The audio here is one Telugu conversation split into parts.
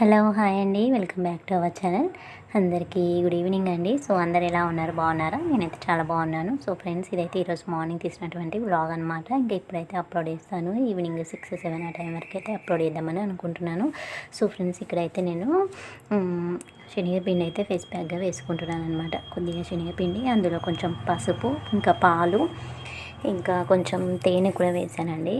హలో హాయ్ అండి. Welcome back to our channel. అందరికీ గుడ్ ఈవినింగ్ అండి. సో అందరు ఎలా ఉన్నారు? బాగున్నారా? నేనైతే చాలా బాగున్నాను. సో ఫ్రెండ్స్ ఇదైతే ఈరోజు మార్నింగ్ తీసినటువంటి వ్లాగ్ అనమాట ఇంకా ఇప్పుడైతే అప్లోడ్ చేస్తాను. ఈవినింగ్ సిక్స్ సెవెన్ ఆ టైం వరకు అయితే అప్లోడ్ చేద్దామని అనుకుంటున్నాను. సో ఫ్రెండ్స్ ఇక్కడైతే నేను శనగపిండి అయితే ఫేస్ ప్యాక్గా వేసుకుంటున్నాను అనమాట కొద్దిగా శనగపిండి అందులో కొంచెం పసుపు ఇంకా పాలు ఇంకా కొంచెం తేనె కూడా వేసానండి.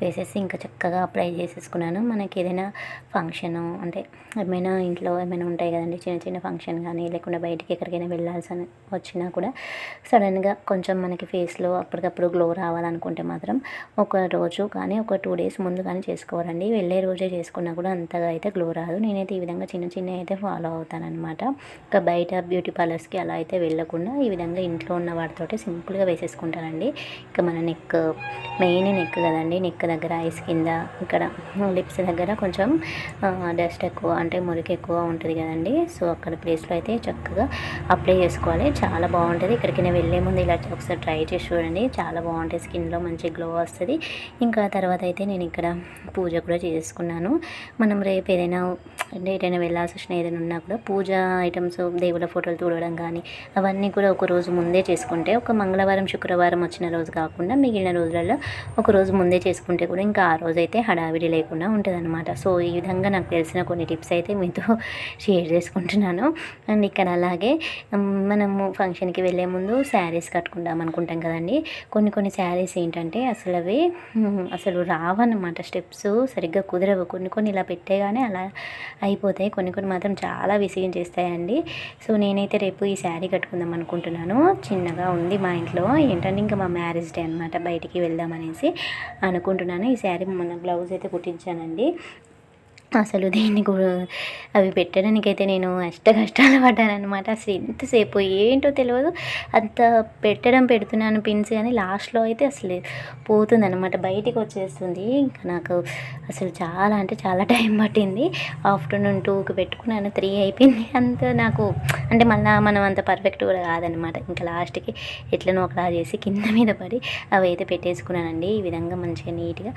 వేసేసి ఇంకా చక్కగా అప్లై చేసేసుకున్నాను. మనకి ఏదైనా ఫంక్షన్ అంటే ఏమైనా ఇంట్లో ఏమైనా ఉంటాయి కదండి చిన్న చిన్న ఫంక్షన్ కానీ లేకుండా బయటికి ఎక్కడికైనా వెళ్ళాల్సి వచ్చినా కూడా సడన్గా కొంచెం మనకి ఫేస్లో అప్పటికప్పుడు గ్లో రావాలనుకుంటే మాత్రం ఒక రోజు కానీ ఒక టూ డేస్ ముందు కానీ చేసుకోవాలండి. వెళ్ళే రోజే చేసుకున్నా కూడా అంతగా అయితే గ్లో రాదు. నేనైతే ఈ విధంగా చిన్న చిన్న అయితే ఫాలో అవుతానన్నమాట. ఇంకా బయట బ్యూటీ పార్లర్స్కి అలా అయితే వెళ్ళకుండా ఈ విధంగా ఇంట్లో ఉన్న వాటితోటి సింపుల్గా వేసేసుకుంటానండి. ఇంకా మన నెక్ మెయిన్ నెక్ కదండి నెక్ దగ్గర ఐస్ కింద ఇక్కడ లిప్స్ దగ్గర కొంచెం డస్ట్ ఎక్కువ అంటే మురికి ఎక్కువ ఉంటుంది కదండి. సో అక్కడ ప్లేస్లో అయితే చక్కగా అప్లై చేసుకోవాలి. చాలా బాగుంటుంది. ఇక్కడికి వెళ్ళే ముందు ఇలా ఒకసారి ట్రై చేసి చూడండి. చాలా బాగుంటుంది. స్కిన్లో మంచి గ్లో వస్తుంది. ఇంకా తర్వాత అయితే నేను ఇక్కడ పూజ కూడా చేసుకున్నాను. మనం రేపు ఏదైనా అంటే ఎటైనా వెళ్ళాల్సి వచ్చిన ఏదైనా ఉన్నా కూడా పూజ ఐటమ్స్ దేవుళ్ళ ఫోటోలు చూడడం కానీ అవన్నీ కూడా ఒక రోజు ముందే చేసుకుంటే ఒక మంగళవారం శుక్రవారం వచ్చిన రోజు కాకుండా మిగిలిన రోజులలో ఒక రోజు ముందే చేసుకుంటే కూడా ఇంకా ఆ రోజు అయితే హడావిడి లేకుండా ఉంటుంది సో ఈ విధంగా నాకు తెలిసిన కొన్ని టిప్స్ అయితే మీతో షేర్ చేసుకుంటున్నాను. అండ్ ఇక్కడ అలాగే మనము ఫంక్షన్కి వెళ్ళే ముందు శారీస్ కట్టుకుందాం అనుకుంటాం కదండి. కొన్ని కొన్ని శారీస్ ఏంటంటే అసలు అవి అసలు రావన్నమాట. స్టెప్స్ సరిగ్గా కుదరవు. కొన్ని కొన్ని ఇలా పెట్టేగానే అలా అయిపోతాయి. కొన్ని కొన్ని మాత్రం చాలా విసిగించేస్తాయండి. సో నేనైతే రేపు ఈ శారీ కట్టుకుందాం అనుకుంటున్నాను. చిన్నగా ఉంది మా ఇంట్లో. ఏంటంటే ఇంకా మా మ్యారేజ్ డే అనమాట బయటికి వెళ్దాం అనేసి అనుకుంటున్నాను. ఈ శారీ మొన్న బ్లౌజ్ అయితే కుట్టించానండి. అసలు దీన్ని కూడా అవి పెట్టడానికైతే నేను అష్ట కష్టాలు పడ్డానమాట అసలు ఎంతసేపు ఏంటో తెలియదు అంత పెట్టడం పెడుతున్నాను పిన్స్ కానీ లాస్ట్లో అయితే అసలు పోతుంది అనమాట బయటికి వచ్చేస్తుంది. ఇంకా నాకు అసలు చాలా అంటే చాలా టైం పట్టింది. ఆఫ్టర్నూన్ టూకి పెట్టుకున్నాను. త్రీ అయిపోయింది. అంత నాకు అంటే మళ్ళీ మనం అంత పర్ఫెక్ట్ కూడా కాదనమాట ఇంకా లాస్ట్కి ఎట్లనో ఒకలా చేసి కింద మీద పడి అవి అయితే పెట్టేసుకున్నానండి. ఈ విధంగా మంచిగా నీట్గా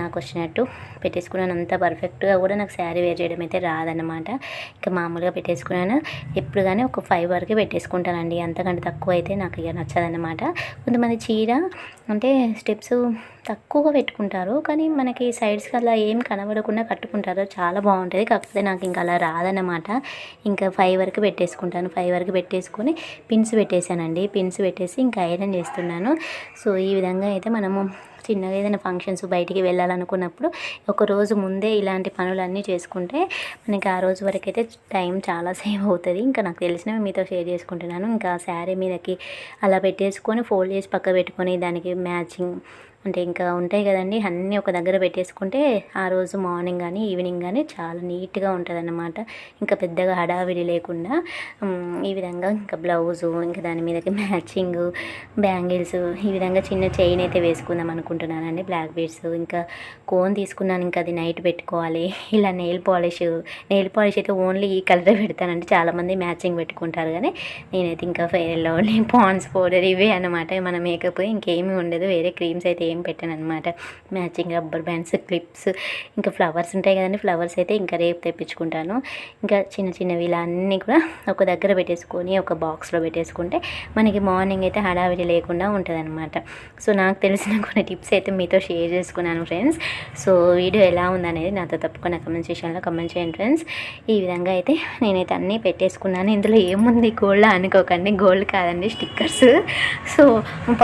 నాకు వచ్చినట్టు పెట్టేసుకున్నాను. అంత పర్ఫెక్ట్గా కూడా నాకు శారీ వేర్ చేయడం అయితే రాదనమాట ఇంకా మామూలుగా పెట్టేసుకున్నాను. ఎప్పుడు కానీ ఒక ఫైవ్ వరకే పెట్టేసుకుంటానండి. అంతకంటే తక్కువ అయితే నాకు ఇక నచ్చదన్నమాట. కొంతమంది చీర అంటే స్టెప్స్ తక్కువగా పెట్టుకుంటారు. కానీ మనకి సైడ్స్కి అలా ఏం కనబడకుండా కట్టుకుంటారు. చాలా బాగుంటుంది. కాకపోతే నాకు ఇంకా అలా రాదన్నమాట. ఇంకా ఫైవ్ వరకు పెట్టేసుకుంటాను. ఫైవ్ వరకు పెట్టేసుకొని పిన్స్ పెట్టేశానండి. పిన్స్ పెట్టేసి ఇంకా ఐరన్ చేస్తున్నాను. సో ఈ విధంగా అయితే మనము చిన్నగా ఏదైనా ఫంక్షన్స్ బయటికి వెళ్ళాలనుకున్నప్పుడు ఒక రోజు ముందే ఇలాంటి పనులన్నీ చేసుకుంటే మనకి ఆ రోజు వరకు అయితే టైం చాలా సేవ్ అవుతుంది. ఇంకా నాకు తెలిసినవి మీతో షేర్ చేసుకుంటున్నాను. ఇంకా శారీ మీదకి అలా పెట్టేసుకొని ఫోల్డ్ చేసి పక్క పెట్టుకొని దానికి మ్యాచింగ్ అంటే ఇంకా ఉంటాయి కదండి. అన్నీ ఒక దగ్గర పెట్టేసుకుంటే ఆ రోజు మార్నింగ్ కానీ ఈవినింగ్ కానీ చాలా నీట్గా ఉంటుందన్నమాట. ఇంకా పెద్దగా హడావిడి లేకుండా ఈ విధంగా ఇంకా బ్లౌజు ఇంకా దాని మీదకి మ్యాచింగ్ బ్యాంగిల్స్ ఈ విధంగా చిన్న చైన్ అయితే వేసుకుందాం అనుకుంటున్నానండి. బ్లాక్ బీడ్స్ ఇంకా కోన్ తీసుకున్నాను. ఇంకా అది నైట్ పెట్టుకోవాలి. ఇలా నెయిల్ పాలిష్ నెయిల్ పాలిష్ అయితే ఓన్లీ ఈ కలరే పెడతానండి. చాలామంది మ్యాచింగ్ పెట్టుకుంటారు కానీ నేనైతే ఇంకా ఫెయిర్ లవ్లీ పాండ్స్ పౌడర్ ఇవే అనమాట మన మేకప్ ఇంకేమీ ఉండదు. వేరే క్రీమ్స్ అయితే ఏం పెట్టాను అనమాట మ్యాచింగ్ రబ్బర్ బ్యాండ్స్ క్లిప్స్ ఇంకా ఫ్లవర్స్ ఉంటాయి కదండి. ఫ్లవర్స్ అయితే ఇంకా రేపు తెప్పించుకుంటాను. ఇంకా చిన్న చిన్నవి ఇలా అన్నీ కూడా ఒక దగ్గర పెట్టేసుకొని ఒక బాక్స్లో పెట్టేసుకుంటే మనకి మార్నింగ్ అయితే హడావిడి లేకుండా ఉంటుంది సో నాకు తెలిసిన కొన్ని టిప్స్ అయితే మీతో షేర్ చేసుకున్నాను ఫ్రెండ్స్ సో వీడియో ఎలా ఉందనేది నాతో తప్పకుండా కమెంట్ సెషన్లో కమెంట్ చేయండి ఫ్రెండ్స్ ఈ విధంగా అయితే నేనైతే అన్నీ పెట్టేసుకున్నాను. ఇందులో ఏముంది? గోల్డ్ అనుకోకండి. గోల్డ్ కాదండి స్టిక్కర్స్ సో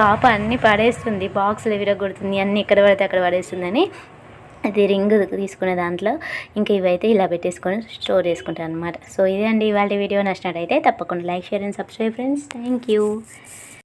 పాప అన్నీ పడేస్తుంది. బాక్స్లో విరగొడుతుంది అన్నీ ఎక్కడ పడితే అక్కడ పడేస్తుందని అది రింగ్ తీసుకునే దాంట్లో ఇంకా ఇవైతే ఇలా పెట్టేసుకొని స్టోర్ చేసుకుంటాను అనమాట సో ఇదే అండి ఇవాళ వీడియో. నచ్చినట్టయితే తప్పకుండా like share and subscribe friends. Thank you.